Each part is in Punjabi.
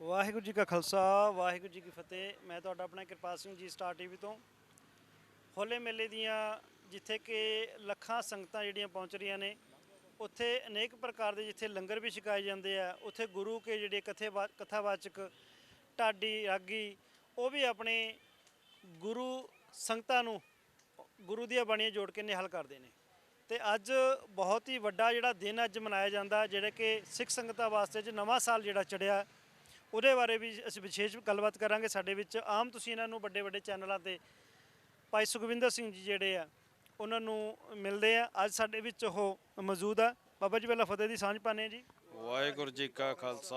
ਵਾਹਿਗੁਰੂ ਜੀ ਕਾ ਖਾਲਸਾ, ਵਾਹਿਗੁਰੂ ਜੀ ਕੀ ਫਤਿਹ। ਮੈਂ ਤੁਹਾਡਾ ਆਪਣਾ ਕਿਰਪਾਲ ਸਿੰਘ ਜੀ ਸਟਾਰ ਟੀਵੀ ਤੋਂ। ਹੋਲੇ ਮੇਲੇ ਦੀਆਂ ਜਿੱਥੇ ਕਿ ਲੱਖਾਂ ਸੰਗਤਾਂ ਜਿਹੜੀਆਂ ਪਹੁੰਚ ਰਹੀਆਂ ਨੇ, ਉੱਥੇ ਅਨੇਕ ਪ੍ਰਕਾਰ ਦੇ ਜਿੱਥੇ ਲੰਗਰ ਵੀ ਛਕਾਏ ਜਾਂਦੇ ਆ, ਉੱਥੇ ਗੁਰੂ ਕੇ ਜਿਹੜੇ ਕਥੇ ਕਥਾਵਾਚਕ ਢਾਡੀ, ਰਾਗੀ, ਉਹ ਵੀ ਆਪਣੇ ਗੁਰੂ ਸੰਗਤਾਂ ਨੂੰ ਗੁਰੂ ਦੀਆਂ ਬਾਣੀਆਂ ਜੋੜ ਕੇ ਨਿਹਾਲ ਕਰਦੇ ਨੇ। ਤੇ ਅੱਜ ਬਹੁਤ ਹੀ ਵੱਡਾ ਜਿਹੜਾ ਦਿਨ ਅੱਜ ਮਨਾਇਆ ਜਾਂਦਾ, ਜਿਹੜਾ ਕਿ ਸਿੱਖ ਸੰਗਤਾਂ ਵਾਸਤੇ ਚ ਨਵਾਂ ਸਾਲ ਜਿਹੜਾ ਚੜਿਆ ਉਹਦੇ ਬਾਰੇ ਵੀ ਅਸੀਂ ਵਿਸ਼ੇਸ਼ ਗੱਲਬਾਤ ਕਰਾਂਗੇ ਸਾਡੇ ਵਿੱਚ। ਆਮ ਤੁਸੀਂ ਇਹਨਾਂ ਨੂੰ ਵੱਡੇ ਵੱਡੇ ਚੈਨਲਾਂ ਤੇ ਭਾਈ ਸੁਖਵਿੰਦਰ ਸਿੰਘ ਜੀ ਜਿਹੜੇ ਆ ਉਹਨਾਂ ਨੂੰ ਮਿਲਦੇ ਆ। ਅੱਜ ਸਾਡੇ ਵਿੱਚ ਉਹ ਮੌਜੂਦ ਆ। ਬਾਬਾ ਜੀ ਪਹਿਲਾਂ ਫਤਿਹ ਦੀ ਸਾਂਝ ਪਾਣੇ ਜੀ। ਵਾਹਿਗੁਰੂ ਜੀ ਕਾ ਖਾਲਸਾ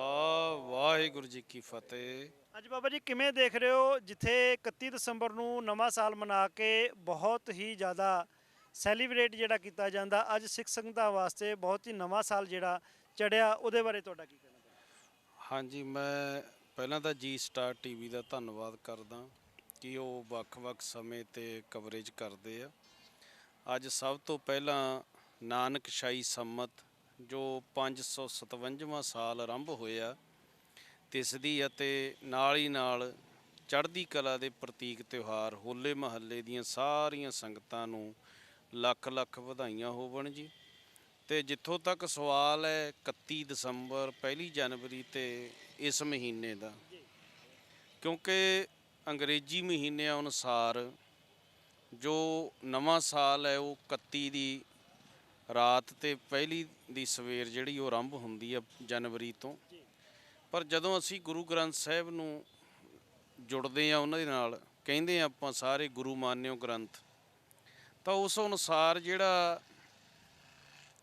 ਵਾਹਿਗੁਰੂ ਜੀ ਕੀ ਫਤਿਹ। ਅੱਜ ਬਾਬਾ ਜੀ ਕਿਵੇਂ ਦੇਖ ਰਹੇ ਹੋ? ਜਿੱਥੇ 31 ਦਸੰਬਰ ਨੂੰ ਨਵਾਂ ਸਾਲ ਮਨਾ ਕੇ ਬਹੁਤ ਹੀ ਜ਼ਿਆਦਾ ਸੈਲੀਬ੍ਰੇਟ ਜਿਹੜਾ ਕੀਤਾ ਜਾਂਦਾ ਅੱਜ ਸਿੱਖ ਸੰਗਤਾਂ ਵਾਸਤੇ ਬਹੁਤ ਹੀ ਨਵਾਂ ਸਾਲ ਜਿਹੜਾ ਚੜਿਆ। ਉਹਦੇ ਬਾਰੇ ਤੁਹਾਡਾ ਕੀ ਹਾਂਜੀ, ਮੈਂ ਪਹਿਲਾਂ ਤਾਂ ਜੀ ਸਟਾਰ ਟੀਵੀ ਦਾ ਧੰਨਵਾਦ ਕਰਦਾ ਕਿ ਉਹ ਵੱਖ-ਵੱਖ ਸਮੇਂ ਤੇ ਕਵਰੇਜ ਕਰਦੇ ਆ। ਅੱਜ ਸਭ ਤੋਂ ਪਹਿਲਾਂ ਨਾਨਕ ਸ਼ਾਹੀ ਸੰਮਤ, ਜੋ 557ਵਾਂ ਸਾਲ ਆਰੰਭ ਹੋਇਆ ਤਿਸ ਦੀ ਅਤੇ ਨਾਲ ਹੀ ਨਾਲ ਚੜ੍ਹਦੀ ਕਲਾ ਦੇ ਪ੍ਰਤੀਕ ਤਿਉਹਾਰ ਹੋਲੇ ਮਹੱਲੇ ਦੀਆਂ ਸਾਰੀਆਂ ਸੰਗਤਾਂ ਨੂੰ ਲੱਖ ਲੱਖ ਵਧਾਈਆਂ ਹੋਵਣ ਜੀ। ਤੇ ਜਿੱਥੋਂ ਤੱਕ ਸਵਾਲ ਹੈ 31 ਦਸੰਬਰ 1 ਜਨਵਰੀ ਤੇ ਇਸ ਮਹੀਨੇ ਦਾ। ਕਿਉਂਕਿ ਅੰਗਰੇਜ਼ੀ ਮਹੀਨਿਆਂ ਅਨੁਸਾਰ ਜੋ ਨਵਾਂ ਸਾਲ ਹੈ, ਉਹ 31 ਦੀ ਰਾਤ ਤੇ ਪਹਿਲੀ ਦੀ ਸਵੇਰ ਜਿਹੜੀ ਉਹ ਆਰੰਭ ਹੁੰਦੀ ਹੈ ਜਨਵਰੀ ਤੋਂ। ਪਰ ਜਦੋਂ ਅਸੀਂ ਗੁਰੂ ਗ੍ਰੰਥ ਸਾਹਿਬ ਨੂੰ ਜੁੜਦੇ ਆ ਉਹਨਾਂ ਦੇ ਨਾਲ ਕਹਿੰਦੇ ਆ ਆਪਾਂ ਸਾਰੇ ਗੁਰੂ ਮਾਨਿਓ ਗ੍ਰੰਥ, ਤਾਂ ਉਸ ਅਨੁਸਾਰ ਜਿਹੜਾ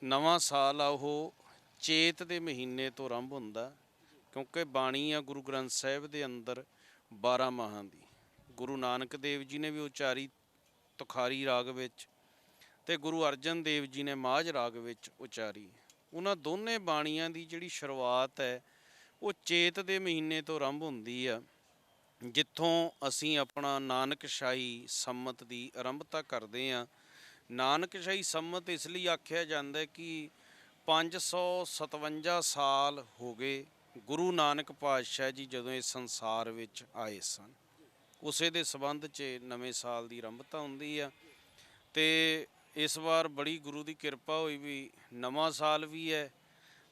ਨਵਾਂ ਸਾਲ ਆ, ਉਹ ਚੇਤ ਦੇ ਮਹੀਨੇ ਤੋਂ ਆਰੰਭ ਹੁੰਦਾ ਕਿਉਂਕਿ ਬਾਣੀ ਆ ਗੁਰੂ ਗ੍ਰੰਥ ਸਾਹਿਬ ਦੇ ਅੰਦਰ 12 ਮਾਹਾਂ ਦੀ। ਗੁਰੂ ਨਾਨਕ ਦੇਵ ਜੀ ਨੇ ਵੀ ਉਚਾਰੀ ਤੁਖਾਰੀ ਰਾਗ ਵਿੱਚ ਤੇ ਗੁਰੂ ਅਰਜਨ ਦੇਵ ਜੀ ਨੇ ਮਾਝ ਰਾਗ ਵਿੱਚ ਉਚਾਰੀ ਉਹਨਾਂ ਦੋਨੇ ਬਾਣੀਆਂ ਦੀ ਜਿਹੜੀ ਸ਼ੁਰੂਆਤ ਹੈ, ਉਹ ਚੇਤ ਦੇ ਮਹੀਨੇ ਤੋਂ ਆਰੰਭ ਹੁੰਦੀ ਆ, ਜਿੱਥੋਂ ਅਸੀਂ ਆਪਣਾ ਨਾਨਕ ਸ਼ਾਹੀ ਸੰਮਤ ਦੀ ਆਰੰਭਤਾ ਕਰਦੇ ਆ ਨਾਨਕਸ਼ਾਹੀ ਸੰਮਤ ਇਸ ਲਈ ਆਖਿਆ ਜਾਂਦਾ ਹੈ ਕਿ 557 ਸਾਲ ਹੋ ਗਏ ਗੁਰੂ ਨਾਨਕ ਪਾਤਸ਼ਾਹ ਜੀ ਜਦੋਂ ਇਸ ਸੰਸਾਰ ਵਿੱਚ ਆਏ ਸਨ। ਉਸੇ ਦੇ ਸਬੰਧ 'ਚ ਨਵੇਂ ਸਾਲ ਦੀ ਆਰੰਭਤਾ ਹੁੰਦੀ ਆ ਤੇ ਇਸ ਵਾਰ ਬੜੀ ਗੁਰੂ ਦੀ ਕਿਰਪਾ ਹੋਈ ਵੀ ਨਵਾਂ ਸਾਲ ਵੀ ਹੈ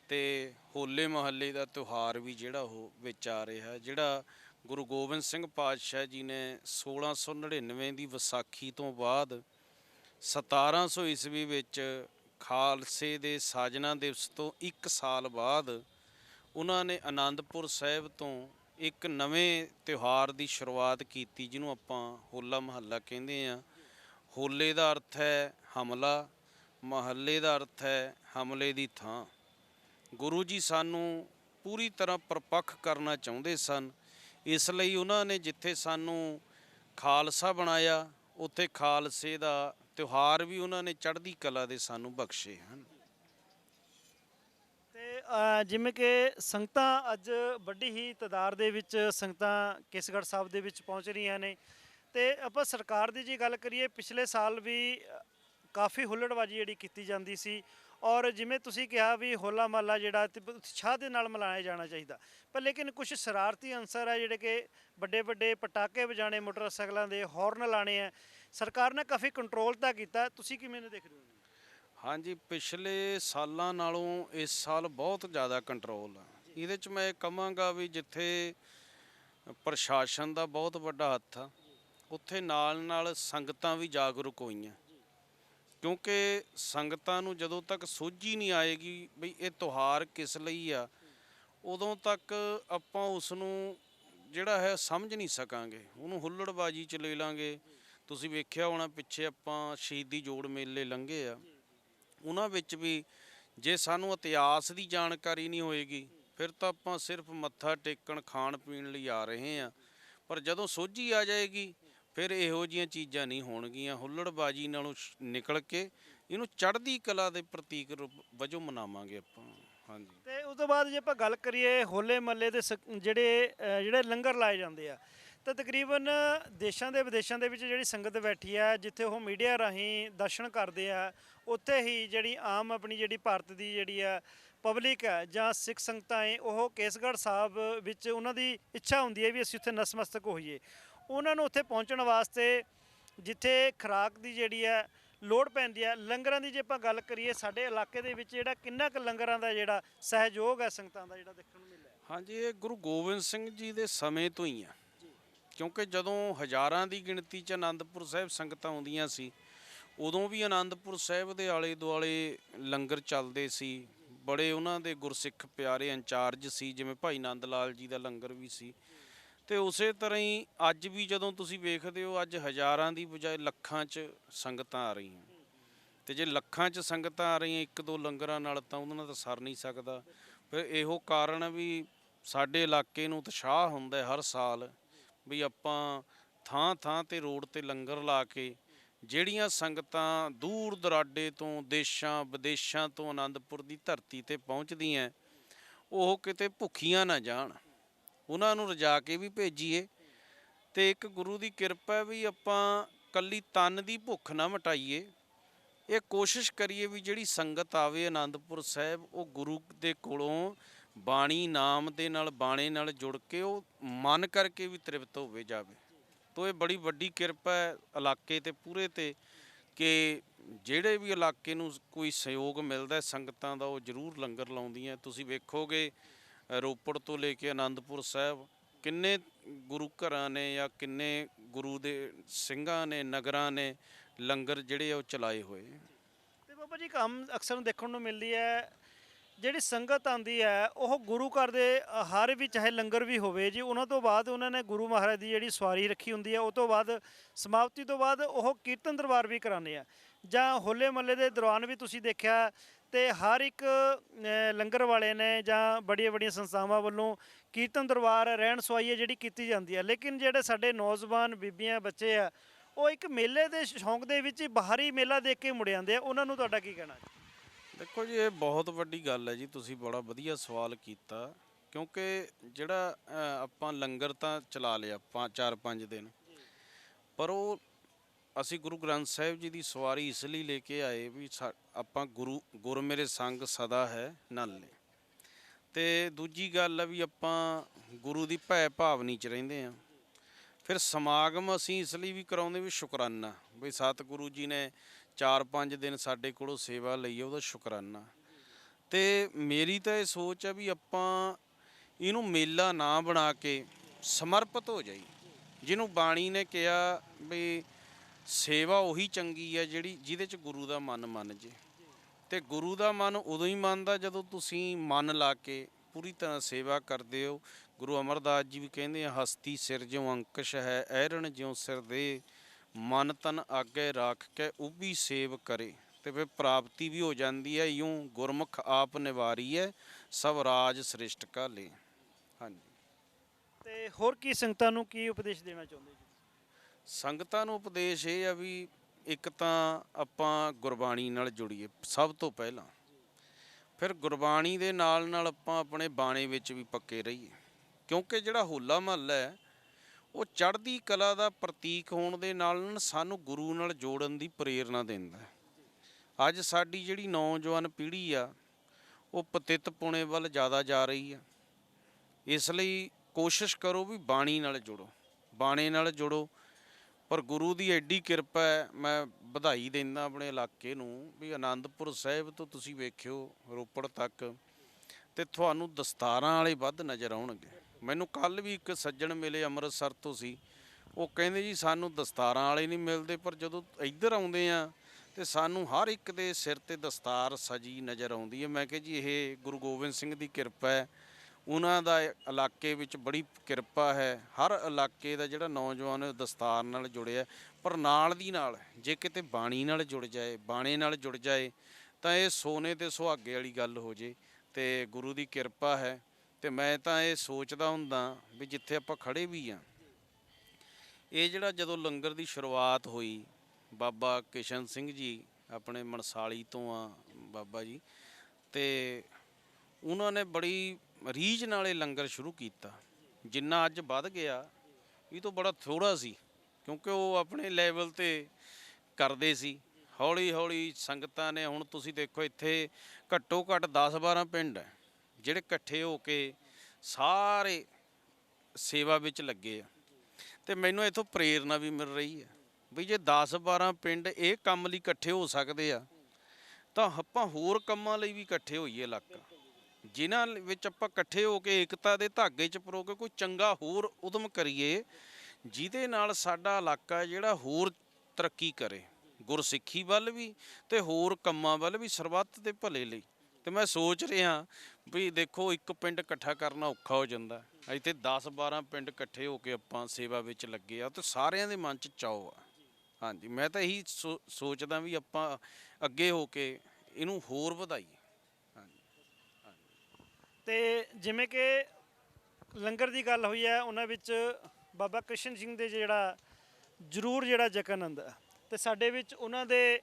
ਤੇ ਹੋਲੇ ਮਹੱਲੇ ਦਾ ਤਿਉਹਾਰ ਵੀ ਜਿਹੜਾ ਉਹ ਵਿੱਚ ਆ ਰਿਹਾ, ਜਿਹੜਾ ਗੁਰੂ ਗੋਬਿੰਦ ਸਿੰਘ ਪਾਤਸ਼ਾਹ ਜੀ ਨੇ 1699 ਦੀ ਵਿਸਾਖੀ ਤੋਂ ਬਾਅਦ 1700 ਈਸਵੀ ਵਿੱਚ ਖਾਲਸੇ ਦੇ ਸਾਜਨਾ ਦਿਵਸ ਤੋਂ 1 ਸਾਲ ਬਾਅਦ ਉਹਨਾਂ ਨੇ ਆਨੰਦਪੁਰ ਸਾਹਿਬ ਤੋਂ ਇੱਕ ਨਵੇਂ ਤਿਉਹਾਰ ਦੀ ਸ਼ੁਰੂਆਤ ਕੀਤੀ, ਜਿਹਨੂੰ ਆਪਾਂ ਹੋਲਾ ਮਹੱਲਾ ਕਹਿੰਦੇ ਆ ਹੋਲੇ ਦਾ ਅਰਥ ਹੈ ਹਮਲਾ, ਮਹੱਲੇ ਦਾ ਅਰਥ ਹੈ ਹਮਲੇ ਦੀ ਥਾਂ। ਗੁਰੂ ਜੀ ਸਾਨੂੰ ਪੂਰੀ ਤਰ੍ਹਾਂ ਪਰਪੱਖ ਕਰਨਾ ਚਾਹੁੰਦੇ ਸਨ। ਇਸ ਲਈ ਉਹਨਾਂ ਨੇ ਜਿੱਥੇ ਸਾਨੂੰ ਖਾਲਸਾ ਬਣਾਇਆ, ਉੱਥੇ ਖਾਲਸੇ ਦਾ ਤਿਉਹਾਰ ਵੀ ਉਹਨਾਂ ਨੇ ਚੜ੍ਹਦੀ ਕਲਾ ਦੇ ਸਾਨੂੰ ਬਖਸ਼ੇ ਹਨ। ਤੇ ਜਿਵੇਂ ਕਿ ਸੰਗਤਾਂ ਅੱਜ ਵੱਡੀ ਹੀ ਤਦਾਦ ਦੇ ਵਿੱਚ ਸੰਗਤਾਂ ਕੇਸਗੜ੍ਹ ਸਾਹਿਬ ਦੇ ਵਿੱਚ ਪਹੁੰਚ ਰਹੀਆਂ ਨੇ। ਤੇ ਆਪਾਂ ਸਰਕਾਰ ਦੀ ਜੀ ਗੱਲ ਕਰੀਏ, ਪਿਛਲੇ ਸਾਲ ਵੀ ਕਾਫੀ ਹੁੱਲੜਬਾਜੀ ਜਿਹੜੀ ਕੀਤੀ ਜਾਂਦੀ ਸੀ। ਔਰ ਜਿਵੇਂ ਤੁਸੀਂ ਕਿਹਾ ਵੀ ਹੋਲਾ ਮਹੱਲਾ ਜਿਹੜਾ ਉਤਸ਼ਾਹ ਦੇ ਨਾਲ ਮਨਾਇਆ ਜਾਣਾ ਚਾਹੀਦਾ। ਪਰ ਲੇਕਿਨ ਕੁਝ ਸ਼ਰਾਰਤੀ ਅੰਸਰ ਹੈ ਜਿਹੜੇ ਕਿ ਵੱਡੇ ਵੱਡੇ ਪਟਾਕੇ ਵਜਾਣੇ ਮੋਟਰਸਾਈਕਲਾਂ ਦੇ ਹਾਰਨ ਲਾਣੇ ਆ। ਸਰਕਾਰ ਨੇ ਕਾਫੀ ਕੰਟਰੋਲ ਤਾਂ ਕੀਤਾ। ਤੁਸੀਂ ਕਿਵੇਂ ਨੇ ਦੇਖ ਹੋ ਹਾਂਜੀ, ਪਿਛਲੇ ਸਾਲਾਂ ਨਾਲੋਂ ਇਸ ਸਾਲ ਬਹੁਤ ਜ਼ਿਆਦਾ ਕੰਟਰੋਲ ਆ। ਇਹਦੇ ਚ ਮੈਂ ਕਹਾਂਗਾ ਵੀ ਜਿੱਥੇ ਪ੍ਰਸ਼ਾਸਨ ਦਾ ਬਹੁਤ ਵੱਡਾ ਹੱਥ ਆ, ਉੱਥੇ ਨਾਲ ਨਾਲ ਸੰਗਤਾਂ ਵੀ ਜਾਗਰੂਕ ਹੋਈਆਂ। ਕਿਉਂਕਿ ਸੰਗਤਾਂ ਨੂੰ ਜਦੋਂ ਤੱਕ ਸੋਝੀ ਨਹੀਂ ਆਏਗੀ ਵੀ ਇਹ ਤਿਉਹਾਰ ਕਿਸ ਲਈ ਆ, ਉਦੋਂ ਤੱਕ ਆਪਾਂ ਉਸ ਨੂੰ ਜਿਹੜਾ ਹੈ ਸਮਝ ਨਹੀਂ ਸਕਾਂਗੇ। ਉਹਨੂੰ ਹੁੱਲੜਬਾਜੀ ਚ ਲੈ ਲਾਂਗੇ। ਤੁਸੀਂ ਵੇਖਿਆ ਹੋਣਾ ਪਿੱਛੇ ਆਪਾਂ ਸ਼ਹੀਦੀ ਜੋੜ ਮੇਲੇ ਲੰਘੇ ਆ। ਉਹਨਾਂ ਵਿੱਚ ਵੀ ਜੇ ਸਾਨੂੰ ਇਤਿਹਾਸ ਦੀ ਜਾਣਕਾਰੀ ਨਹੀਂ ਹੋਏਗੀ, ਫਿਰ ਤਾਂ ਆਪਾਂ ਸਿਰਫ ਮੱਥਾ ਟੇਕਣ, ਖਾਣ ਪੀਣ ਲਈ ਆ ਰਹੇ ਆ ਪਰ ਜਦੋਂ ਸੋਝੀ ਆ ਜਾਏਗੀ, ਫਿਰ ਇਹੋ ਜੀਆਂ ਚੀਜ਼ਾਂ ਨਹੀਂ ਹੋਣਗੀਆਂ। ਹੁੱਲੜਬਾਜੀ ਨਾਲੋਂ ਨਿਕਲ ਕੇ ਇਹਨੂੰ ਚੜ੍ਹਦੀ ਕਲਾ ਦੇ ਪ੍ਰਤੀਕ ਰੂਪ ਵਜੋਂ ਮਨਾਵਾਂਗੇ ਆਪਾਂ। ਹਾਂਜੀ। ਤੇ ਉਸ ਤੋਂ ਬਾਅਦ ਜੇ ਆਪਾਂ ਗੱਲ ਕਰੀਏ ਹੋਲੇ ਮਹੱਲੇ ਦੇ ਸਕ- ਜਿਹੜੇ ਜਿਹੜੇ ਲੰਗਰ ਲਾਏ ਜਾਂਦੇ ਆ ਤਾਂ ਤਕਰੀਬਨ ਦੇਸ਼ਾਂ ਦੇ ਵਿਦੇਸ਼ਾਂ ਦੇ ਵਿੱਚ ਜਿਹੜੀ ਸੰਗਤ ਬੈਠੀ ਆ, ਜਿੱਥੇ ਉਹ ਮੀਡੀਆ ਰਾਹੀਂ ਦਰਸ਼ਨ ਕਰਦੇ ਆ, ਉੱਥੇ ਹੀ ਜਿਹੜੀ ਆਮ ਆਪਣੀ ਜਿਹੜੀ ਭਾਰਤ ਦੀ ਜਿਹੜੀ ਆ ਪਬਲਿਕ ਹੈ ਜਾਂ ਸਿੱਖ ਸੰਗਤਾਂ ਹੈ ਉਹ ਕੇਸਗੜ੍ਹ ਸਾਹਿਬ ਵਿੱਚ ਉਹਨਾਂ ਦੀ ਇੱਛਾ ਹੁੰਦੀ ਹੈ ਵੀ ਅਸੀਂ ਉੱਥੇ ਨਸਮਸਤਕ ਹੋਈਏ। ਉਹਨਾਂ ਨੂੰ ਉੱਥੇ ਪਹੁੰਚਣ ਵਾਸਤੇ ਜਿੱਥੇ ਖਰਾਕ ਦੀ ਜਿਹੜੀ ਹੈ ਲੋੜ ਪੈਂਦੀ ਹੈ ਲੰਗਰਾਂ ਦੀ ਜੇ ਆਪਾਂ ਗੱਲ ਕਰੀਏ, ਸਾਡੇ ਇਲਾਕੇ ਦੇ ਵਿੱਚ ਜਿਹੜਾ ਕਿੰਨਾ ਕੁ ਲੰਗਰਾਂ ਦਾ ਜਿਹੜਾ ਸਹਿਯੋਗ ਹੈ ਸੰਗਤਾਂ ਦਾ ਜਿਹੜਾ ਦੇਖਣ ਨੂੰ ਮਿਲਿਆ। ਹਾਂਜੀ, ਇਹ ਗੁਰੂ ਗੋਬਿੰਦ ਸਿੰਘ ਜੀ ਦੇ ਸਮੇਂ ਤੋਂ ਹੀ ਆ। ਕਿਉਂਕਿ ਜਦੋਂ ਹਜ਼ਾਰਾਂ ਦੀ ਗਿਣਤੀ 'ਚ ਆਨੰਦਪੁਰ ਸਾਹਿਬ ਸੰਗਤਾਂ ਆਉਂਦੀਆਂ ਸੀ, ਉਦੋਂ ਵੀ ਆਨੰਦਪੁਰ ਸਾਹਿਬ ਦੇ ਆਲੇ ਦੁਆਲੇ ਲੰਗਰ ਚੱਲਦੇ ਸੀ, ਬੜੇ ਉਹਨਾਂ ਦੇ ਗੁਰਸਿੱਖ ਪਿਆਰੇ ਇੰਚਾਰਜ ਸੀ, ਜਿਵੇਂ ਭਾਈ ਨੰਦ ਲਾਲ ਜੀ ਦਾ ਲੰਗਰ ਵੀ ਸੀ। ਤੇ ਉਸੇ ਤਰ੍ਹਾਂ ਹੀ ਅੱਜ ਵੀ ਜਦੋਂ ਤੁਸੀਂ ਵੇਖਦੇ ਹੋ, ਅੱਜ ਹਜ਼ਾਰਾਂ ਦੀ ਬਜਾਏ ਲੱਖਾਂ 'ਚ ਸੰਗਤਾਂ ਆ ਰਹੀਆਂ। ਤੇ ਜੇ ਲੱਖਾਂ 'ਚ ਸੰਗਤਾਂ ਆ ਰਹੀਆਂ ਇੱਕ ਦੋ ਲੰਗਰਾਂ ਨਾਲ ਤਾਂ ਉਹਨਾਂ ਨਾਲ ਤਾਂ ਸਰ ਨਹੀਂ ਸਕਦਾ। ਫਿਰ ਇਹੋ ਕਾਰਨ ਵੀ ਸਾਡੇ ਇਲਾਕੇ ਨੂੰ ਉਤਸ਼ਾਹ ਹੁੰਦਾ ਹਰ ਸਾਲ ਵੀ ਆਪਾਂ ਥਾਂ ਥਾਂ ਤੇ ਰੋਡ ਤੇ ਲੰਗਰ ਲਾ ਕੇ ਜਿਹੜੀਆਂ ਸੰਗਤਾਂ ਦੂਰ ਦਰਾਡੇ ਤੋਂ ਦੇਸ਼ਾਂ, ਵਿਦੇਸ਼ਾਂ ਤੋਂ ਆਨੰਦਪੁਰ ਦੀ ਧਰਤੀ ਤੇ ਪਹੁੰਚਦੀਆਂ, ਉਹ ਕਿਤੇ ਭੁੱਖੀਆਂ ਨਾ ਜਾਣ। ਉਹਨਾਂ ਨੂੰ ਰਜਾ ਕੇ ਵੀ ਭੇਜੀਏ। ਤੇ ਇੱਕ ਗੁਰੂ ਦੀ ਕਿਰਪਾ ਵੀ ਆਪਾਂ ਕੱਲੀ ਤਨ ਦੀ ਭੁੱਖ ਨਾ ਮਟਾਈਏ। ਇਹ ਕੋਸ਼ਿਸ਼ ਕਰੀਏ ਵੀ ਜਿਹੜੀ ਸੰਗਤ ਆਵੇ ਆਨੰਦਪੁਰ ਸਾਹਿਬ, ਉਹ ਗੁਰੂ ਦੇ ਕੋਲੋਂ ਬਾਣੀ ਨਾਮ ਦੇ ਨਾਲ ਬਾਣੇ ਨਾਲ ਜੁੜ ਕੇ ਉਹ ਮਨ ਕਰਕੇ ਵੀ ਤ੍ਰਿਪਤ ਹੋਵੇ ਜਾਵੇ। ਤੋ ਇਹ ਬੜੀ ਵੱਡੀ ਕਿਰਪਾ ਹੈ ਇਲਾਕੇ ਤੇ ਪੂਰੇ ਤੇ ਕਿ ਜਿਹੜੇ ਵੀ ਇਲਾਕੇ ਨੂੰ ਕੋਈ ਸਹਿਯੋਗ ਮਿਲਦਾ ਸੰਗਤਾਂ ਦਾ ਉਹ ਜ਼ਰੂਰ ਲੰਗਰ ਲਾਉਂਦੀਆਂ ਤੁਸੀਂ ਵੇਖੋਗੇ, ਰੋਪੜ ਤੋਂ ਲੈ ਕੇ ਆਨੰਦਪੁਰ ਸਾਹਿਬ ਕਿੰਨੇ ਗੁਰੂ ਘਰਾਂ ਨੇ ਜਾਂ ਕਿੰਨੇ ਗੁਰੂ ਦੇ ਸਿੰਘਾਂ ਨੇ, ਨਗਰਾਂ ਨੇ ਲੰਗਰ ਜਿਹੜੇ ਉਹ ਚਲਾਏ ਹੋਏ। ਤੇ ਬਾਬਾ ਜੀ ਕੰਮ ਅਕਸਰ ਦੇਖਣ ਨੂੰ ਮਿਲਦੀ ਹੈ ਜਿਹੜੀ ਸੰਗਤ ਆਂਦੀ ਹੈ, ਉਹ ਗੁਰੂ ਘਰ ਦੇ ਹਰ ਵੀ ਚਾਹੇ ਲੰਗਰ ਵੀ ਹੋਵੇ, ਜੀ ਉਹਨਾਂ ਤੋਂ ਬਾਅਦ ਉਹਨਾਂ ਨੇ ਗੁਰੂ ਮਹਾਰਾਜ ਦੀ ਜਿਹੜੀ ਸਵਾਰੀ ਰੱਖੀ ਹੁੰਦੀ ਹੈ, ਉਹ ਤੋਂ ਬਾਅਦ ਸਮਾਪਤੀ ਤੋਂ ਬਾਅਦ ਉਹ ਕੀਰਤਨ ਦਰਬਾਰ ਵੀ ਕਰਾਉਂਦੇ ਆ। ਜਾਂ ਹੋਲੇ ਮਹੱਲੇ ਦੇ ਦੌਰਾਨ ਵੀ ਤੁਸੀਂ ਦੇਖਿਆ ਤੇ ਹਰ ਇੱਕ ਲੰਗਰ ਵਾਲੇ ਨੇ ਜਾਂ ਬੜੀਆਂ ਬੜੀਆਂ ਸੰਸਥਾਵਾਂ ਵੱਲੋਂ ਕੀਰਤਨ ਦਰਬਾਰ, ਰਹਿਣ ਸਵਾਈ ਹੈ ਜਿਹੜੀ ਕੀਤੀ ਜਾਂਦੀ ਹੈ। ਲੇਕਿਨ ਜਿਹੜੇ ਸਾਡੇ ਨੌਜਵਾਨ ਬੀਬੀਆਂ, ਬੱਚੇ ਆ, ਉਹ ਇੱਕ ਮੇਲੇ ਦੇ ਸ਼ੌਂਕ ਦੇ ਵਿੱਚ ਹੀ ਬਾਹਰੀ ਮੇਲਾ ਦੇਖ ਕੇ ਮੁੜ ਜਾਂਦੇ ਆ। ਉਹਨਾਂ ਨੂੰ ਤੁਹਾਡਾ ਕੀ ਕਹਿਣਾ ਦੇਖੋ ਜੀ, ਇਹ ਬਹੁਤ ਵੱਡੀ ਗੱਲ ਹੈ ਜੀ, ਤੁਸੀਂ ਬੜਾ ਵਧੀਆ ਸਵਾਲ ਕੀਤਾ। ਕਿਉਂਕਿ ਜਿਹੜਾ ਆਪਾਂ ਲੰਗਰ ਤਾਂ ਚਲਾ ਲਿਆ ਚਾਰ ਪੰਜ ਦਿਨ। ਪਰ ਉਹ ਅਸੀਂ ਗੁਰੂ ਗ੍ਰੰਥ ਸਾਹਿਬ ਜੀ ਦੀ ਸਵਾਰੀ ਇਸ ਲਈ ਲੈ ਕੇ ਆਏ ਵੀ ਸਾ- ਆਪਾਂ ਗੁਰੂ, ਗੁਰ ਮੇਰੇ ਸੰਗ ਸਦਾ ਹੈ ਨਾਲੇ ਤੇ ਦੂਜੀ ਗੱਲ ਹੈ ਵੀ ਆਪਾਂ ਗੁਰੂ ਦੀ ਭੈ ਭਾਵਨੀ ਚ ਰਹਿੰਦੇ ਆ ਫਿਰ ਸਮਾਗਮ ਅਸੀਂ ਇਸ ਲਈ ਵੀ ਕਰਾਉਂਦੇ ਵੀ ਸ਼ੁਕਰਾਨਾ, ਵੀ ਸਤਿਗੁਰੂ ਜੀ ਨੇ 4-5 ਦਿਨ ਸਾਡੇ ਕੋਲੋਂ ਸੇਵਾ ਲਈ ਹੈ ਉਹਦਾ ਸ਼ੁਕਰਾਨਾ। ਤੇ ਮੇਰੀ ਤਾਂ ਇਹ ਸੋਚ ਹੈ ਵੀ ਆਪਾਂ ਇਹਨੂੰ ਮੇਲਾ ਨਾ ਬਣਾ ਕੇ ਸਮਰਪਿਤ ਹੋ ਜਾਈ ਜਿਹਨੂੰ ਬਾਣੀ ਨੇ ਕਿਹਾ ਵੀ ਸੇਵਾ ਉਹੀ ਚੰਗੀ ਹੈ ਜਿਹੜੀ ਜਿਹਦੇ ਚ ਗੁਰੂ ਦਾ ਮਨ ਮੰਨ ਜੇ। ਤੇ ਗੁਰੂ ਦਾ ਮਨ ਉਦੋਂ ਹੀ ਮੰਨਦਾ ਜਦੋਂ ਤੁਸੀਂ ਮਨ ਲਾ ਕੇ ਪੂਰੀ ਤਰ੍ਹਾਂ ਸੇਵਾ ਕਰਦੇ ਹੋ। ਗੁਰੂ ਅਮਰਦਾਸ ਜੀ ਵੀ ਕਹਿੰਦੇ ਆ, ਹਸਤੀ ਸਿਰ ਜਿਉ ਅੰਕਸ਼ ਹੈ, ਐਰਣ ਜਿਉ ਸਿਰ ਦੇ। ਮਨ ਤਨ ਆਗੇ ਰੱਖ ਕੇ ਉਭੀ ਸੇਵ ਕਰੇ ਤੇ ਫਿਰ ਪ੍ਰਾਪਤੀ ਵੀ ਹੋ ਜਾਂਦੀ ਹੈ ਯੂੰ ਗੁਰਮੁਖ ਆਪ ਨਿਵਾਰੀ ਹੈ ਸਭ ਰਾਜ ਸ੍ਰਿਸ਼ਟ ਕਾਲੇ। ਹਾਂਜੀ। ਤੇ ਹੋਰ ਕੀ ਸੰਗਤਾਂ ਨੂੰ ਕੀ ਉਪਦੇਸ਼ ਦੇਣਾ ਚਾਹੁੰਦੇ ਜੀ? ਸੰਗਤਾਂ ਨੂੰ ਉਪਦੇਸ਼ ਇਹ ਆ ਵੀ ਇੱਕ ਤਾਂ ਆਪਾਂ ਗੁਰਬਾਣੀ ਨਾਲ ਜੁੜੀਏ ਸਭ ਤੋਂ ਪਹਿਲਾਂ। ਫਿਰ ਗੁਰਬਾਣੀ ਦੇ ਨਾਲ ਨਾਲ ਆਪਾਂ ਆਪਣੇ ਬਾਣੇ ਵਿੱਚ ਵੀ ਪੱਕੇ ਰਹੀਏ ਕਿਉਂਕਿ ਜਿਹੜਾ ਹੋਲਾ ਮਹੱਲਾ ਹੈ ਉਹ ਚੜ੍ਹਦੀ ਕਲਾ ਦਾ ਪ੍ਰਤੀਕ ਹੋਣ ਦੇ ਨਾਲ ਸਾਨੂੰ ਗੁਰੂ ਨਾਲ ਜੋੜਨ ਦੀ ਪ੍ਰੇਰਣਾ ਦਿੰਦਾ ਹੈ। ਅੱਜ ਸਾਡੀ ਜਿਹੜੀ ਨੌਜਵਾਨ ਪੀੜ੍ਹੀ ਆ, ਉਹ ਪਤਿਤ ਪੁਣੇ ਵੱਲ ਜ਼ਿਆਦਾ ਜਾ ਰਹੀ ਆ। ਇਸ ਲਈ ਕੋਸ਼ਿਸ਼ ਕਰੋ ਵੀ ਬਾਣੀ ਨਾਲ ਜੁੜੋ, ਬਾਣੇ ਨਾਲ ਜੁੜੋ। ਪਰ ਗੁਰੂ ਦੀ ਐਡੀ ਕਿਰਪਾ ਹੈ, ਮੈਂ ਵਧਾਈ ਦਿੰਦਾ ਆਪਣੇ ਇਲਾਕੇ ਨੂੰ ਵੀ ਆਨੰਦਪੁਰ ਸਾਹਿਬ ਤੋਂ ਤੁਸੀਂ ਵੇਖਿਓ ਰੋਪੜ ਤੱਕ ਤੇ ਤੁਹਾਨੂੰ ਦਸਤਾਰਾਂ ਵਾਲੇ ਵੱਧ ਨਜ਼ਰ ਆਉਣਗੇ। ਮੈਨੂੰ ਕੱਲ ਵੀ ਇੱਕ ਸੱਜਣ ਮਿਲੇ ਅੰਮ੍ਰਿਤਸਰ ਤੋਂ ਸੀ। ਉਹ ਕਹਿੰਦੇ ਜੀ ਸਾਨੂੰ ਦਸਤਾਰਾਂ ਵਾਲੇ ਨਹੀਂ ਮਿਲਦੇ, ਪਰ ਜਦੋਂ ਇੱਧਰ ਆਉਂਦੇ ਆ ਤੇ ਸਾਨੂੰ ਹਰ ਇੱਕ ਦੇ ਸਿਰ ਤੇ ਦਸਤਾਰ ਸਜੀ ਨਜ਼ਰ ਆਉਂਦੀ ਹੈ। ਮੈਂ ਕਿਹਾ ਜੀ ਇਹ ਗੁਰੂ ਗੋਬਿੰਦ ਸਿੰਘ ਦੀ ਕਿਰਪਾ ਹੈ। ਉਹਨਾਂ ਦਾ ਇਲਾਕੇ ਵਿੱਚ ਬੜੀ ਕਿਰਪਾ ਹੈ। ਹਰ ਇਲਾਕੇ ਦਾ ਜਿਹੜਾ ਨੌਜਵਾਨ ਹੈ ਉਹ ਦਸਤਾਰ ਨਾਲ ਜੁੜਿਆ ਪਰ ਨਾਲ ਦੀ ਨਾਲ ਜੇ ਕਿਤੇ ਬਾਣੀ ਨਾਲ ਜੁੜ ਜਾਏ, ਬਾਣੇ ਨਾਲ ਜੁੜ ਜਾਏ, ਤਾਂ ਇਹ ਸੋਨੇ ਤੇ ਸੁਹਾਗੇ ਵਾਲੀ ਗੱਲ ਹੋ ਜੇ ਤੇ ਗੁਰੂ ਦੀ ਕਿਰਪਾ ਹੈ। ਤੇ ਮੈਂ ਤਾਂ ਇਹ ਸੋਚਦਾ ਹੁੰਦਾ ਵੀ ਜਿੱਥੇ ਆਪਾਂ ਖੜੇ ਵੀ ਆ। ਇਹ ਜਿਹੜਾ ਜਦੋਂ ਲੰਗਰ ਦੀ ਸ਼ੁਰੂਆਤ ਹੋਈ, ਬਾਬਾ ਕਿਸ਼ਨ ਸਿੰਘ ਜੀ ਆਪਣੇ ਮਨਸਾਲੀ ਤੋਂ ਆ ਬਾਬਾ ਜੀ, ਤੇ ਉਹਨਾਂ ਨੇ ਬੜੀ ਰੀਝ ਨਾਲ ਇਹ ਲੰਗਰ ਸ਼ੁਰੂ ਕੀਤਾ। ਜਿੰਨਾ ਅੱਜ ਵੱਧ ਗਿਆ, ਇਹ ਤੋਂ ਬੜਾ ਥੋੜਾ ਸੀ, ਕਿਉਂਕਿ ਉਹ ਆਪਣੇ ਲੈਵਲ ਤੇ ਕਰਦੇ ਸੀ। ਹੌਲੀ ਹੌਲੀ ਸੰਗਤਾਂ ਨੇ, ਹੁਣ ਤੁਸੀਂ ਦੇਖੋ ਇੱਥੇ ਘੱਟੋ ਘੱਟ 10 12 ਪਿੰਡ ਹੈ। ਜਿਹੜੇ ਇਕੱਠੇ ਹੋ ਕੇ ਸਾਰੇ ਸੇਵਾ ਵਿੱਚ ਲੱਗੇ ਆ। ਤੇ ਮੈਨੂੰ ਇਥੋਂ ਪ੍ਰੇਰਣਾ ਵੀ ਮਿਲ ਰਹੀ ਹੈ ਵੀ ਜੇ 10 12 ਪਿੰਡ ਇਹ ਕੰਮ ਲਈ ਇਕੱਠੇ ਹੋ ਸਕਦੇ ਆ, ਤਾਂ ਆਪਾਂ ਹੋਰ ਕੰਮਾਂ ਲਈ ਵੀ ਇਕੱਠੇ ਹੋਈਏ ਇਲਾਕਾ ਜਿਨ੍ਹਾਂ ਵਿੱਚ ਆਪਾਂ ਇਕੱਠੇ ਹੋ ਕੇ ਏਕਤਾ ਦੇ ਧਾਗੇ 'ਚ ਪਰੋ ਕੇ ਕੋਈ ਚੰਗਾ ਹੋਰ ਉਦਮ ਕਰੀਏ, ਜਿਹਦੇ ਨਾਲ ਸਾਡਾ ਇਲਾਕਾ ਜਿਹੜਾ ਹੋਰ ਤਰੱਕੀ ਕਰੇ। ਗੁਰਸਿੱਖੀ ਵੱਲ ਵੀ ਤੇ ਹੋਰ ਕੰਮਾਂ ਵੱਲ ਵੀ ਸਰਬੱਤ ਦੇ ਭਲੇ ਲਈ। ਤੇ ਮੈਂ ਸੋਚ ਰਿਹਾ ਵੀ ਦੇਖੋ, ਇੱਕ ਪਿੰਡ ਇਕੱਠਾ ਕਰਨਾ ਔਖਾ ਹੋ ਜਾਂਦਾ। ਇੱਥੇ 10 12 ਪਿੰਡ ਇਕੱਠੇ ਹੋ ਕੇ ਆਪਾਂ ਸੇਵਾ ਵਿੱਚ ਲੱਗੇ ਆ ਤੇ ਸਾਰਿਆਂ ਦੇ ਮਨ 'ਚ ਚਾਅ ਆ। ਹਾਂਜੀ, ਮੈਂ ਤਾਂ ਇਹੀ ਸੋ- ਸੋਚਦਾ ਵੀ ਆਪਾਂ ਅੱਗੇ ਹੋ ਕੇ ਇਹਨੂੰ ਹੋਰ ਵਧਾਈਏ। ਹਾਂਜੀ ਤੇ ਜਿਵੇਂ ਕਿ ਲੰਗਰ ਦੀ ਗੱਲ ਹੋਈ ਹੈ, ਉਹਨਾਂ ਵਿੱਚ ਬਾਬਾ ਕ੍ਰਿਸ਼ਨ ਸਿੰਘ ਦੇ ਜਿਹੜਾ ਜ਼ਰੂਰ ਜਿਹੜਾ ਜਕਨੰਦ ਹੈ ਤੇ ਸਾਡੇ ਵਿੱਚ ਉਹਨਾਂ ਦੇ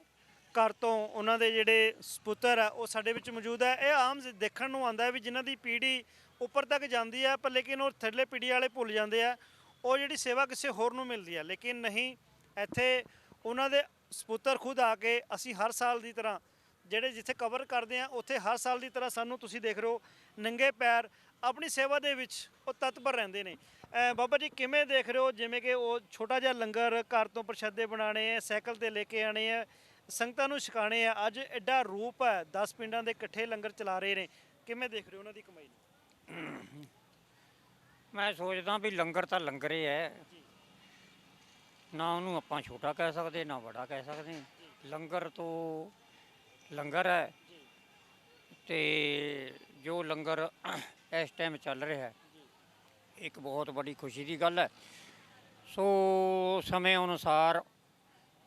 ਘਰ ਤੋਂ ਉਹਨਾਂ ਦੇ ਜਿਹੜੇ ਸਪੁੱਤਰ ਆ, ਉਹ ਸਾਡੇ ਵਿੱਚ ਮੌਜੂਦ ਹੈ ਇਹ ਆਮ ਦੇਖਣ ਨੂੰ ਆਉਂਦਾ ਹੈ ਵੀ ਜਿਨ੍ਹਾਂ ਦੀ ਪੀੜ੍ਹੀ ਉੱਪਰ ਤੱਕ ਜਾਂਦੀ ਹੈ ਪਰ ਲੇਕਿਨ ਉਹ ਥੱਲੇ ਪੀੜ੍ਹੀ ਵਾਲੇ ਭੁੱਲ ਜਾਂਦੇ ਆ। ਉਹ ਜਿਹੜੀ ਸੇਵਾ ਕਿਸੇ ਹੋਰ ਨੂੰ ਮਿਲਦੀ ਹੈ ਲੇਕਿਨ ਨਹੀਂ, ਇੱਥੇ ਉਹਨਾਂ ਦੇ ਸਪੁੱਤਰ ਖੁਦ ਆ ਕੇ ਅਸੀਂ ਹਰ ਸਾਲ ਦੀ ਤਰ੍ਹਾਂ ਜਿਹੜੇ ਜਿੱਥੇ ਕਵਰ ਕਰਦੇ ਆ, ਉੱਥੇ ਹਰ ਸਾਲ ਦੀ ਤਰ੍ਹਾਂ ਸਾਨੂੰ ਤੁਸੀਂ ਦੇਖ ਰਹੇ ਹੋ, ਨੰਗੇ ਪੈਰ ਆਪਣੀ ਸੇਵਾ ਦੇ ਵਿੱਚ ਉਹ ਤਤਪਰ ਰਹਿੰਦੇ ਨੇ। ਬਾਬਾ ਜੀ ਕਿਵੇਂ ਦੇਖ ਰਹੇ ਹੋ? ਜਿਵੇਂ ਕਿ ਉਹ ਛੋਟਾ ਜਿਹਾ ਲੰਗਰ ਘਰ ਤੋਂ ਪ੍ਰਸ਼ਾਦੇ ਬਣਾਣੇ ਆ, ਸਾਈਕਲ ਤੇ ਲੈ ਕੇ ਆਣੇ ਆ ਸੰਗਤਾਂ ਨੂੰ ਛਕਾਣੇ ਆ। ਅੱਜ ਐਡਾ ਰੂਪ ਹੈ। 10 ਪਿੰਡਾਂ ਦੇ ਇਕੱਠੇ ਲੰਗਰ ਚਲਾ ਰਹੇ ਨੇ। ਕਿਵੇਂ ਦੇਖ ਰਹੇ ਹੋ ਉਹਨਾਂ ਦੀ ਕਮਾਈ ਨੂੰ? ਮੈਂ ਸੋਚਦਾ ਵੀ ਲੰਗਰ ਤਾਂ ਲੰਗਰ ਹੀ ਹੈ। ਨਾ ਉਹਨੂੰ ਆਪਾਂ ਛੋਟਾ ਕਹਿ ਸਕਦੇ ਨਾ ਵੱਡਾ ਕਹਿ ਸਕਦੇ। ਲੰਗਰ ਤੋਂ ਲੰਗਰ ਹੈ। ਤੇ ਜੋ ਲੰਗਰ ਇਸ ਟਾਈਮ ਚੱਲ ਰਿਹਾ ਹੈ ਇੱਕ ਬਹੁਤ ਵੱਡੀ ਖੁਸ਼ੀ ਦੀ ਗੱਲ ਹੈ। ਸੋ ਸਮੇਂ ਅਨੁਸਾਰ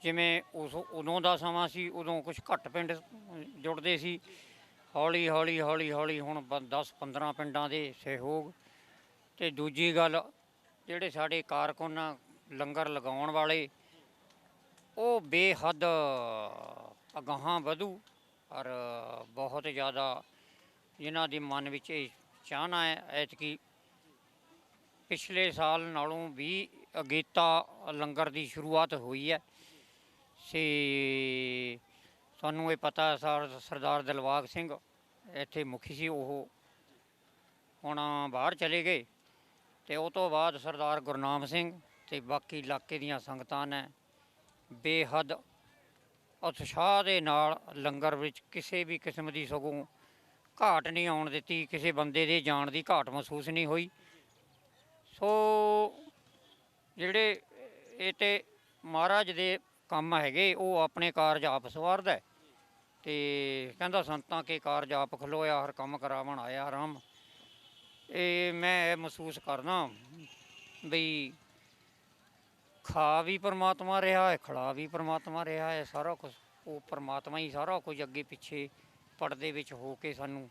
ਜਿਵੇਂ ਉਸ ਉਦੋਂ ਦਾ ਸਮਾਂ ਸੀ, ਉਦੋਂ ਕੁਝ ਘੱਟ ਪਿੰਡ ਜੁੜਦੇ ਸੀ। ਹੌਲੀ ਹੌਲੀ ਹੌਲੀ ਹੌਲੀ ਹੁਣ 10 15 ਪਿੰਡਾਂ ਦੇ ਸਹਿਯੋਗ। ਤੇ ਦੂਜੀ ਗੱਲ, ਜਿਹੜੇ ਸਾਡੇ ਕਾਰਕੁਨ ਲੰਗਰ ਲਗਾਉਣ ਵਾਲੇ, ਉਹ ਬੇਹੱਦ ਅਗਾਹਾਂ ਵਧੂ ਔਰ ਬਹੁਤ ਜ਼ਿਆਦਾ ਇਹਨਾਂ ਦੇ ਮਨ ਵਿੱਚ ਇਹ ਚਾਹਨਾ ਹੈ, ਐਤਕੀ ਪਿਛਲੇ ਸਾਲ ਨਾਲੋਂ ਵੀ ਅਗੇਤਾ ਲੰਗਰ ਦੀ ਸ਼ੁਰੂਆਤ ਹੋਈ ਹੈ। ਸੀ, ਸਾਨੂੰ ਇਹ ਪਤਾ ਸਰ, ਸਰਦਾਰ ਦਿਲਵਾਗ ਸਿੰਘ, ਇੱਥੇ ਮੁਖੀ ਸੀ ਉਹ। ਹੁਣ ਬਾਹਰ ਚਲੇ ਗਏ ਤੇ ਉਹ ਤੋਂ ਬਾਅਦ ਸਰਦਾਰ ਗੁਰਨਾਮ ਸਿੰਘ ਤੇ ਬਾਕੀ ਇਲਾਕੇ ਦੀਆਂ ਸੰਗਤਾਂ ਨੇ ਬੇਹੱਦ ਉਤਸ਼ਾਹ ਦੇ ਨਾਲ ਲੰਗਰ ਵਿੱਚ ਕਿਸੇ ਵੀ ਕਿਸਮ ਦੀ ਸਗੋਂ ਘਾਟ ਨਹੀਂ ਆਉਣ ਦਿੱਤੀ, ਕਿਸੇ ਬੰਦੇ ਦੇ ਜਾਣ ਦੀ ਘਾਟ ਮਹਿਸੂਸ ਨਹੀਂ ਹੋਈ। ਸੋ ਜਿਹੜੇ ਇਹ ਤੇ ਮਹਾਰਾਜ ਦੇ ਕੰਮ ਹੈਗੇ ਉਹ ਆਪਣੇ ਕਾਰਜ ਆਪ ਸਵਾਰਦਾ। ਤੇ ਕਹਿੰਦਾ ਸੰਤਾਂ ਕੇ ਕਾਰਜ ਆਪ ਖਲੋਇਆ ਹਰ ਕੰਮ ਕਰਾਵਣ ਆਇਆ ਰਾਮ। ਇਹ ਮੈਂ ਇਹ ਮਹਿਸੂਸ ਕਰਦਾ ਬਈ ਖਾ ਵੀ ਪਰਮਾਤਮਾ ਰਿਹਾ ਹੈ ਖੜਾ ਵੀ ਪਰਮਾਤਮਾ ਰਿਹਾ ਹੈ ਸਾਰਾ ਕੁਝ ਉਹ ਪਰਮਾਤਮਾ ਹੀ ਸਾਰਾ ਕੁਝ ਅੱਗੇ ਪਿੱਛੇ ਪਰਦੇ ਵਿੱਚ ਹੋ ਕੇ ਸਾਨੂੰ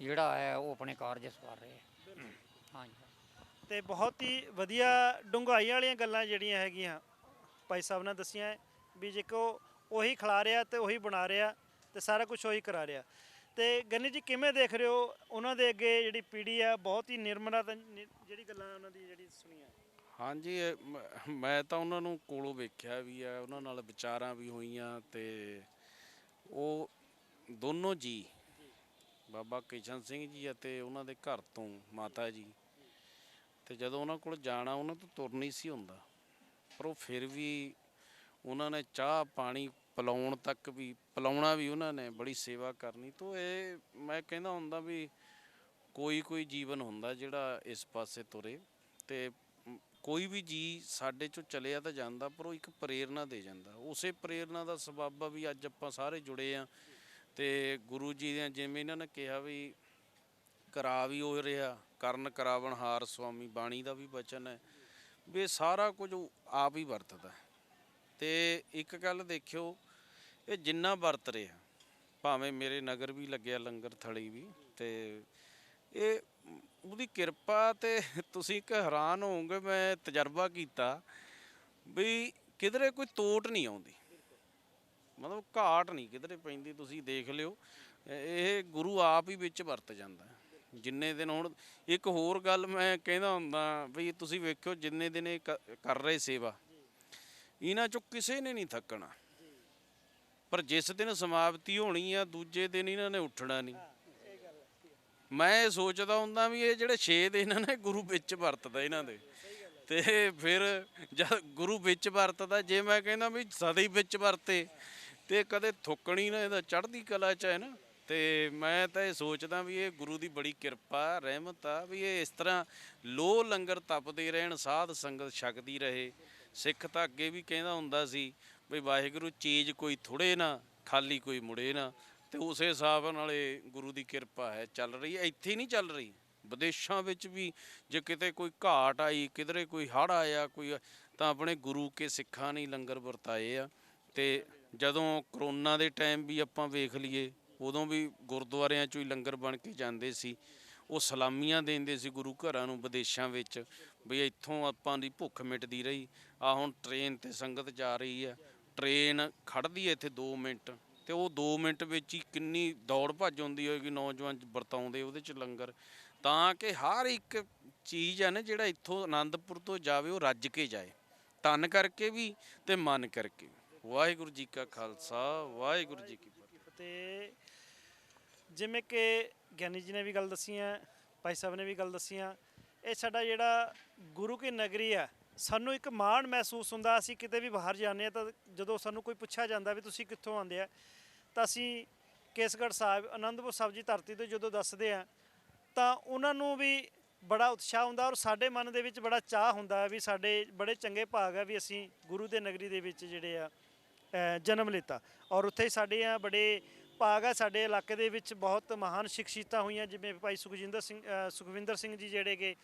ਜਿਹੜਾ ਹੈ ਉਹ ਆਪਣੇ ਕਾਰਜ ਸਵਾਰ ਰਿਹਾ ਹੈ। ਹਾਂਜੀ। ਤੇ ਬਹੁਤ ਹੀ ਵਧੀਆ ਡੂੰਘਾਈ ਵਾਲੀਆਂ ਗੱਲਾਂ ਜਿਹੜੀਆਂ ਹੈਗੀਆਂ ਭਾਈ ਸਾਹਿਬ ਨੇ ਦੱਸੀਆਂ ਹੈ ਵੀ ਜੇ ਉਹੀ ਖਿਲਾ ਰਿਹਾ ਤੇ ਉਹੀ ਬਣਾ ਰਿਹਾ ਤੇ ਸਾਰਾ ਕੁਝ ਉਹੀ ਕਰਾ ਰਿਹਾ। ਤੇ ਗੰਨੀ ਜੀ ਕਿਵੇਂ ਦੇਖ ਰਹੇ ਹੋ? ਉਹਨਾਂ ਦੇ ਅੱਗੇ ਜਿਹੜੀ ਪੀੜ੍ਹੀ ਆ, ਬਹੁਤ ਹੀ ਨਿਰਮਲਾ ਤੇ ਨਿ- ਜਿਹੜੀ ਗੱਲਾਂ ਉਹਨਾਂ ਦੀ ਜਿਹੜੀ ਸੁਣੀਆਂ। ਹਾਂਜੀ, ਇਹ ਮ- ਮੈਂ ਤਾਂ ਉਹਨਾਂ ਨੂੰ ਕੋਲੋਂ ਵੇਖਿਆ ਵੀ ਆ, ਉਹਨਾਂ ਨਾਲ ਵਿਚਾਰਾਂ ਵੀ ਹੋਈਆਂ ਤੇ ਉਹ ਦੋਨੋਂ ਜੀ, ਬਾਬਾ ਕਿਸ਼ਨ ਸਿੰਘ ਜੀ ਅਤੇ ਉਹਨਾਂ ਦੇ ਘਰ ਤੋਂ ਮਾਤਾ ਜੀ। ਤੇ ਜਦੋਂ ਉਹਨਾਂ ਕੋਲ ਜਾਣਾ, ਉਹਨਾਂ ਤੋਂ ਤੁਰ ਨਹੀਂ ਸੀ ਹੁੰਦਾ। ਪਰ ਉਹ ਫਿਰ ਵੀ ਉਹਨਾਂ ਨੇ ਚਾਹ ਪਾਣੀ ਪਿਲਾਉਣ ਤੱਕ ਵੀ, ਪਿਲਾਉਣਾ ਵੀ ਉਹਨਾਂ ਨੇ ਬੜੀ ਸੇਵਾ ਕਰਨੀ। ਤੋਂ ਇਹ ਮੈਂ ਕਹਿੰਦਾ ਹੁੰਦਾ ਵੀ ਕੋਈ ਕੋਈ ਜੀਵਨ ਹੁੰਦਾ ਜਿਹੜਾ ਇਸ ਪਾਸੇ ਤੁਰੇ ਤੇ ਕੋਈ ਵੀ ਜੀ ਸਾਡੇ ਚੋਂ ਚਲਿਆ ਤਾਂ ਜਾਂਦਾ ਪਰ ਉਹ ਇੱਕ ਪ੍ਰੇਰਣਾ ਦੇ ਜਾਂਦਾ। ਉਸੇ ਪ੍ਰੇਰਣਾ ਦਾ ਸਬਬ ਆ ਵੀ ਅੱਜ ਆਪਾਂ ਸਾਰੇ ਜੁੜੇ ਆ ਤੇ ਗੁਰੂ ਜੀ ਦੇ ਜਿਵੇਂ ਇਹਨਾਂ ਨੇ ਕਿਹਾ ਵੀ ਕਰਾ ਵੀ ਹੋ ਰਿਹਾ, ਕਰਨ ਕਰਾਵਣ ਹਾਰ ਸੁਆਮੀ ਬਾਣੀ ਦਾ ਵੀ ਬਚਨ ਹੈ। ਵੀ ਸਾਰਾ ਕੁਝ ਉਹ ਆਪ ਹੀ ਵਰਤਦਾ ਹੈ। ਤੇ ਇੱਕ ਗੱਲ ਦੇਖਿਓ, ਇਹ ਜਿੰਨਾ ਵਰਤ ਰਿਹਾ, ਭਾਵੇਂ ਮੇਰੇ ਨਗਰ ਵੀ ਲੱਗਿਆ, ਲੰਗਰ ਥਲੀ ਵੀ, ਤੇ ਇਹ ਉਹਦੀ ਕਿਰਪਾ ਤੇ ਤੁਸੀਂ ਇੱਕ ਹੈਰਾਨ ਹੋਵੋਗੇ, ਮੈਂ ਤਜਰਬਾ ਕੀਤਾ ਵੀ ਕਿਧਰੇ ਕੋਈ ਤੋਟ ਨਹੀਂ ਆਉਂਦੀ। ਮਤਲਬ ਘਾਟ ਨਹੀਂ ਕਿਧਰੇ ਪੈਂਦੀ, ਤੁਸੀਂ ਦੇਖ ਲਿਓ। ਇਹ ਗੁਰੂ ਆਪ ਹੀ ਵਿੱਚ ਵਰਤ ਜਾਂਦਾ ਜਿੰਨੇ ਦਿਨ ਹੁਣ, ਇੱਕ ਹੋਰ ਗੱਲ ਮੈਂ ਕਹਿੰਦਾ ਹੁੰਦਾ ਵੀ ਤੁਸੀਂ ਵੇਖਿਓ ਜਿੰਨੇ ਦਿਨ ਇਹ ਕ- ਕਰ ਰਹੇ ਸੇਵਾ, ਇਹਨਾਂ ਚੋਂ ਕਿਸੇ ਨੇ ਨਹੀਂ ਥੱਕਣਾ। ਪਰ ਜਿਸ ਦਿਨ ਸਮਾਪਤੀ ਹੋਣੀ ਆ, ਦੂਜੇ ਦਿਨ ਇਹਨਾਂ ਨੇ ਉੱਠਣਾ ਨਹੀਂ। ਮੈਂ ਇਹ ਸੋਚਦਾ ਹੁੰਦਾ ਵੀ ਇਹ ਜਿਹੜੇ 6 ਦਿਨ ਨੇ, ਗੁਰੂ ਵਿੱਚ ਵਰਤਦਾ ਇਹਨਾਂ ਦੇ। ਤੇ ਫਿਰ ਜਦ ਗੁਰੂ ਵਿੱਚ ਵਰਤਦਾ, ਜੇ ਮੈਂ ਕਹਿੰਦਾ ਵੀ ਸਦਾ ਹੀ ਵਿੱਚ ਵਰਤੇ, ਤੇ ਕਦੇ ਥੁੱਕਣੀ ਨਾ ਇਹਦਾ ਚੜ੍ਹਦੀ ਕਲਾ ਚ ਹੈ ਨਾ। ਤੇ ਮੈਂ ਤਾਂ ਇਹ ਸੋਚਦਾ ਵੀ ਇਹ ਗੁਰੂ ਦੀ ਬੜੀ ਕਿਰਪਾ, ਰਹਿਮਤ ਆ ਵੀ ਇਹ ਇਸ ਤਰ੍ਹਾਂ ਲੋ ਲੰਗਰ ਤਪਦੇ ਰਹਿਣ, ਸਾਧ ਸੰਗਤ ਛਕਦੀ ਰਹੇ। ਸਿੱਖ ਤਾਂ ਅੱਗੇ ਵੀ ਕਹਿੰਦਾ ਹੁੰਦਾ ਸੀ ਵੀ ਵਾਹਿਗੁਰੂ ਚੀਜ਼ ਕੋਈ ਥੁੜੇ ਨਾ, ਖਾਲੀ ਕੋਈ ਮੁੜੇ ਨਾ। ਤੇ ਉਸੇ ਹਿਸਾਬ ਨਾਲ ਇਹ ਗੁਰੂ ਦੀ ਕਿਰਪਾ ਹੈ, ਚੱਲ ਰਹੀ ਹੈ। ਇੱਥੇ ਹੀ ਨਹੀਂ ਚੱਲ ਰਹੀ। ਵਿਦੇਸ਼ਾਂ ਵਿੱਚ ਵੀ ਜੇ ਕਿਤੇ ਕੋਈ ਘਾਟ ਆਈ, ਕਿਧਰੇ ਕੋਈ ਹੜ੍ਹ ਆਇਆ, ਕੋਈ ਤਾਂ ਆਪਣੇ ਗੁਰੂ ਕੇ ਸਿੱਖਾਂ ਨੇ ਲੰਗਰ ਵਰਤਾਏ ਆ। ਤੇ ਜਦੋਂ ਕਰੋਨਾ ਦੇ ਟਾਈਮ ਵੀ ਆਪਾਂ ਵੇਖ ਲਈਏ ਉਦੋਂ ਵੀ ਗੁਰਦੁਆਰਿਆਂ ਚੋਂ ਹੀ ਲੰਗਰ ਬਣ ਕੇ ਜਾਂਦੇ ਸੀ। ਉਹ ਸਲਾਮੀਆਂ ਦਿੰਦੇ ਸੀ ਗੁਰੂ ਘਰਾਂ ਨੂੰ ਵਿਦੇਸ਼ਾਂ ਵਿੱਚ ਵੀ ਇੱਥੋਂ ਆਪਾਂ ਦੀ ਭੁੱਖ ਮਿਟਦੀ ਰਹੀ। ਆ ਹੁਣ ਟ੍ਰੇਨ ਤੇ ਸੰਗਤ ਜਾ ਰਹੀ ਆ ਟ੍ਰੇਨ ਖੜਦੀ ਹੈ ਇੱਥੇ 2 ਮਿੰਟ ਤੇ ਉਹ 2 ਮਿੰਟ ਵਿੱਚ ਹੀ ਕਿੰਨੀ ਦੌੜ ਭੱਜ ਹੁੰਦੀ ਹੋਏਗੀ ਨੌਜਵਾਨ ਵਰਤਾਉਂਦੇ ਉਹਦੇ ਚ ਲੰਗਰ। ਤਾਂ ਕਿ ਹਰ ਇੱਕ ਚੀਜ਼ ਹੈ ਨਾ ਜਿਹੜਾ ਇੱਥੋਂ ਆਨੰਦਪੁਰ ਤੋਂ ਜਾਵੇ ਉਹ ਰੱਜ ਕੇ ਜਾਏ। ਤਨ ਕਰਕੇ ਵੀ ਤੇ ਮਨ ਕਰਕੇ ਵੀ। ਵਾਹਿਗੁਰੂ ਜੀ ਕਾ ਖਾਲਸਾ ਵਾਹਿਗੁਰੂ ਜੀ ਕੀ ਫਤਿਹ। ਜਿਵੇਂ ਕਿ ਗਿਆਨੀ ਜੀ ਨੇ ਵੀ ਗੱਲ ਦੱਸੀ ਹੈ, ਭਾਈ ਸਾਹਿਬ ਨੇ ਵੀ ਗੱਲ ਦੱਸੀ ਆ ਇਹ ਸਾਡਾ ਜਿਹੜਾ ਗੁਰੂ ਕੀ ਨਗਰੀ ਆ ਸਾਨੂੰ ਇੱਕ ਮਾਣ ਮਹਿਸੂਸ ਹੁੰਦਾ, ਅਸੀਂ ਕਿਤੇ ਵੀ ਬਾਹਰ ਜਾਂਦੇ ਆ ਤਾਂ ਜਦੋਂ ਸਾਨੂੰ ਕੋਈ ਪੁੱਛਿਆ ਜਾਂਦਾ ਵੀ ਤੁਸੀਂ ਕਿੱਥੋਂ ਆਉਂਦੇ ਆ, ਤਾਂ ਅਸੀਂ ਕੇਸਗੜ੍ਹ ਸਾਹਿਬ ਆਨੰਦਪੁਰ ਸਾਹਿਬ ਜੀ ਧਰਤੀ ਤੋਂ ਜਦੋਂ ਦੱਸਦੇ ਆ, ਤਾਂ ਉਹਨਾਂ ਨੂੰ ਵੀ ਬੜਾ ਉਤਸ਼ਾਹ ਹੁੰਦਾ ਔਰ ਸਾਡੇ ਮਨ ਦੇ ਵਿੱਚ ਬੜਾ ਚਾਹ ਹੁੰਦਾ ਵੀ ਸਾਡੇ ਬੜੇ ਚੰਗੇ ਭਾਗ ਆ ਵੀ ਅਸੀਂ ਗੁਰੂ ਦੇ ਨਗਰੀ ਦੇ ਵਿੱਚ ਜਿਹੜੇ ਆ ਜਨਮ ਲਿੱਤਾ ਔਰ ਉੱਥੇ ਸਾਡੇ ਆ ਬੜੇ ਭਾਗ ਆ ਸਾਡੇ ਇਲਾਕੇ ਦੇ ਵਿੱਚ ਬਹੁਤ ਮਹਾਨ ਸ਼ਖਸੀਅਤਾਂ ਹੋਈਆਂ, ਜਿਵੇਂ ਭਾਈ ਸੁਖਜਿੰਦਰ ਸਿੰਘ ਸੁਖਵਿੰਦਰ ਸਿੰਘ ਜੀ ਜਿਹੜੇ ਕਿ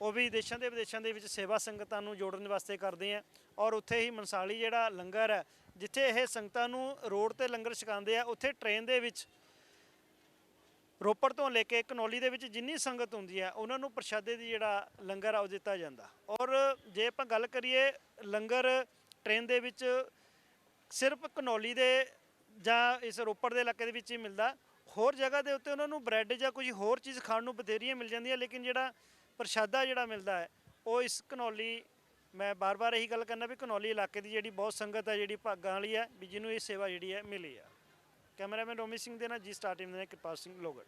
ਉਹ ਵੀ ਦੇਸ਼ਾਂ ਦੇ ਵਿਦੇਸ਼ਾਂ ਦੇ ਵਿੱਚ ਸੇਵਾ ਸੰਗਤਾਂ ਨੂੰ ਜੋੜਨ ਵਾਸਤੇ ਕਰਦੇ ਆ ਔਰ ਉੱਥੇ ਹੀ ਮਨਸਾਲੀ ਜਿਹੜਾ ਲੰਗਰ ਹੈ ਜਿੱਥੇ ਇਹ ਸੰਗਤਾਂ ਨੂੰ ਰੋਡ ਤੇ ਲੰਗਰ ਛਕਾਉਂਦੇ ਆ, ਉੱਥੇ ਟ੍ਰੇਨ ਦੇ ਵਿੱਚ ਰੋਪੜ ਤੋਂ ਲੈ ਕੇ ਕਨੌਲੀ ਦੇ ਵਿੱਚ ਜਿੰਨੀ ਸੰਗਤ ਹੁੰਦੀ ਹੈ ਉਹਨਾਂ ਨੂੰ ਪ੍ਰਸ਼ਾਦੇ ਦੀ ਜਿਹੜਾ ਲੰਗਰ ਆ ਉਹ ਦਿੱਤਾ ਜਾਂਦਾ। ਔਰ ਜੇ ਆਪਾਂ ਗੱਲ ਕਰੀਏ ਲੰਗਰ ਟ੍ਰੇਨ ਦੇ ਵਿੱਚ ਸਿਰਫ ਕਨੌਲੀ ਦੇ ਜਾਂ ਇਸ ਰੋਪੜ ਦੇ ਇਲਾਕੇ ਦੇ ਵਿੱਚ ਹੀ ਮਿਲਦਾ। ਹੋਰ ਜਗ੍ਹਾ ਦੇ ਉੱਤੇ ਉਹਨਾਂ ਨੂੰ ਬ੍ਰੈਡ ਜਾਂ ਕੋਈ ਹੋਰ ਚੀਜ਼ ਖਾਣ ਨੂੰ ਬਥੇਰੀਆਂ ਮਿਲ ਜਾਂਦੀਆਂ, ਲੇਕਿਨ ਜਿਹੜਾ ਪ੍ਰਸ਼ਾਦਾ ਜਿਹੜਾ ਮਿਲਦਾ ਹੈ, ਉਹ ਇਸ ਕਨੌਲੀ ਮੈਂ ਬਾਰ-ਬਾਰ ਇਹੀ ਗੱਲ ਕਰਨਾ ਵੀ ਕਨੌਲੀ ਇਲਾਕੇ ਦੀ ਜਿਹੜੀ ਬਹੁਤ ਸੰਗਤ ਹੈ, ਜਿਹੜੀ ਭਾਗਾਂ ਵਾਲੀ ਹੈ, ਵੀ ਜਿਹਨੂੰ ਇਹ ਸੇਵਾ ਜਿਹੜੀ ਹੈ, ਮਿਲੀ ਆ। ਕੈਮਰਾਮੈਨ ਰੋਮੀ ਸਿੰਘ ਦੇ ਨਾਲ ਜੀ ਸਟਾਰ ਟੀਮ ਦੇ ਨਾਲ ਕਿਰਪਾਲ ਸਿੰਘ ਲੋਗੜ